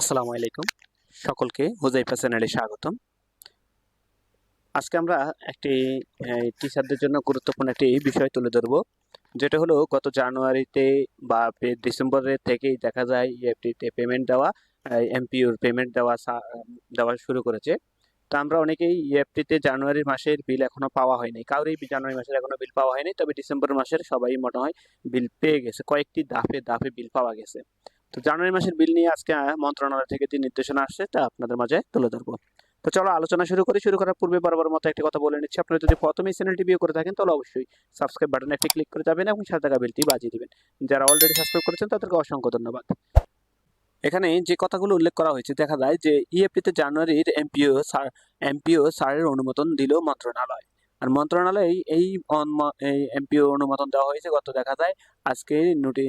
আসসালামু আলাইকুম। সকলকে হুজাইফা চ্যানেলে স্বাগতম। আজকে আমরা একটি টিচারদের জন্য গুরুত্বপূর্ণ একটি বিষয় তুলে ধরব। যেটা হলো, গত জানুয়ারিতে বা ডিসেম্বরের থেকেই দেখা যায় ইএফটিতে পেমেন্ট দেওয়া এমপিউর পেমেন্ট দেওয়া দেওয়া শুরু করেছে। তো আমরা অনেকেই ইএফটিতে জানুয়ারি মাসের বিল এখনও পাওয়া হয়নি। কারোরই জানুয়ারি মাসের এখনও বিল পাওয়া হয়নি। তবে ডিসেম্বর মাসের সবাই মনে হয় বিল পেয়ে গেছে। কয়েকটি দাফে দাফে বিল পাওয়া গেছে। তো জানুয়ারি মাসের বিল নিয়ে আজকে মন্ত্রণালয় থেকে যে নির্দেশনা আসছে, তা আপনাদের মাঝে তুলে ধরবো। তো চলো, আলোচনা শুরু করি। শুরু করার পূর্বে বরাবর মতো একটি কথা বলে নিচ্ছি। আপনারা যদি প্রথমেই চ্যানেলটি ভিউ করে থাকেন, তাহলে অবশ্যই সাবস্ক্রাইব বাটনে একটি ক্লিক করে যাবেন এবং সাথে থাকা বেলটি বাজিয়ে দেবেন। যারা অলরেডি সাবস্ক্রাইব করেছেন, তাদেরকে অসংখ্য ধন্যবাদ। এখানে যে কথাগুলো উল্লেখ করা হয়েছে, দেখা যায় যে ইএফটিতে জানুয়ারির এমপিও সার এমপিও সারের অনুমোদন দিল মন্ত্রণালয়। আর মন্ত্রণালয়ে এই এই এমপিও অনুমোদন দেওয়া হয়েছে। গত দেখা যায় আজকে নোটি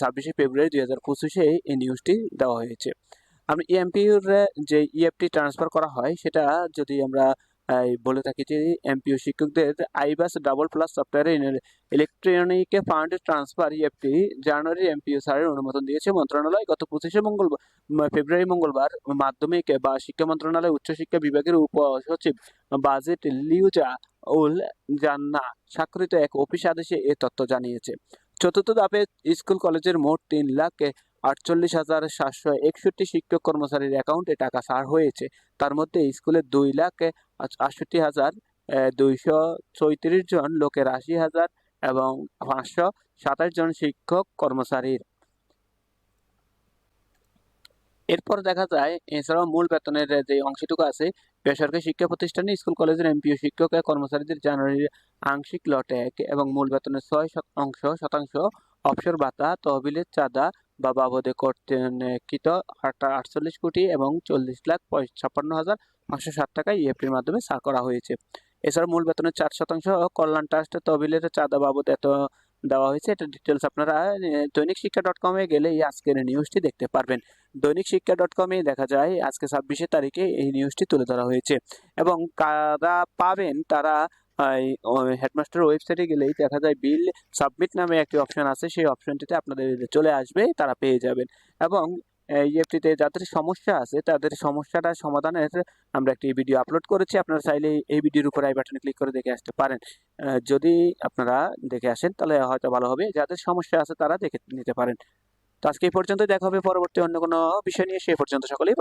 ছাব্বিশে ফেব্রুয়ারি দুই হাজার পঁচিশে এই নিউজটি দেওয়া হয়েছে। আপনি এমপিউর যে ইএফটি ট্রান্সফার করা হয়, সেটা যদি আমরা বলে থাকি যে এমপিও শিক্ষকদের iBAS double plus software electronic fund transfer EFT জানুয়ারি এমপিও সারের অনুমোদন দিয়েছে মন্ত্রণালয়। গত পঁচিশে মঙ্গলবার ফেব্রুয়ারি মঙ্গলবার মাধ্যমিক বা শিক্ষা মন্ত্রণালয় উচ্চশিক্ষা বিভাগের উপসচিব বাজেট লিউজা উল জান্না স্বাক্ষরিত এক অফিস আদেশে এ তথ্য জানিয়েছে। চতুর্থ ধাপে স্কুল কলেজের মোট তিন লাখ আটচল্লিশ হাজার সাতশো একষট্টি শিক্ষক কর্মচারীর অ্যাকাউন্টে টাকা ছাড় হয়েছে। তার মধ্যে স্কুলের দুই লাখ আটষট্টি হাজার দুইশো চৌত্রিশ জন লোকের আশি হাজার এবং পাঁচশো সাতাশ জন শিক্ষক কর্মচারীর। এরপর দেখা যায়, এছাড়াও মূল বেতনের যে অংশটুকু আছে, বেসরকারি শিক্ষা প্রতিষ্ঠানে স্কুল, কলেজের এমপিও, শিক্ষক কর্মচারীদের জানুয়ারির আংশিক লটেক এবং মূল বেতনের ছয় অংশ শতাংশ অবসর ভাতা, তহবিলের চাঁদা বা বাবদে কর্তৃকৃত আটচল্লিশ কোটি এবং চল্লিশ লাখ ছাপ্পান্ন হাজার পাঁচশো ষাট টাকা ইএফটির মাধ্যমে ছাড় করা হয়েছে। এছাড়া মূল বেতনের চার শতাংশ কল্যাণ ট্রাস্ট তহবিলের চাঁদা বাবদ এত দেওয়া হয়েছে। এটা ডিটেলস আপনারা দৈনিক শিক্ষা ডট কমে গেলে এই আজকের নিউজটি দেখতে পারবেন। দৈনিক শিক্ষা ডট কমে দেখা যায়, আজকে ছাব্বিশে তারিখে এই নিউজটি তুলে ধরা হয়েছে। এবং কারা পাবেন, তারা হেডমাস্টার ওয়েবসাইটে গেলেই দেখা যায় বিল সাবমিট নামে একটি অপশন আছে, সেই অপশনটিতে আপনাদের চলে আসবে, তারা পেয়ে যাবেন। এবং ইএফটিতে যাদের সমস্যা আছে, তাদের সমস্যাটা সমাধানের আমরা একটি ভিডিও আপলোড করেছি, আপনারা চাইলে এই ভিডিওর উপর আই বাটনে ক্লিক করে দেখে আসতে পারেন। যদি আপনারা দেখে আসেন, তাহলে হয়তো ভালো হবে, যাদের সমস্যা আছে তারা দেখে নিতে পারেন। তো আজকে এই পর্যন্ত দেখা হবে পরবর্তী অন্য কোনো বিষয় নিয়ে, সেই পর্যন্ত সকলেই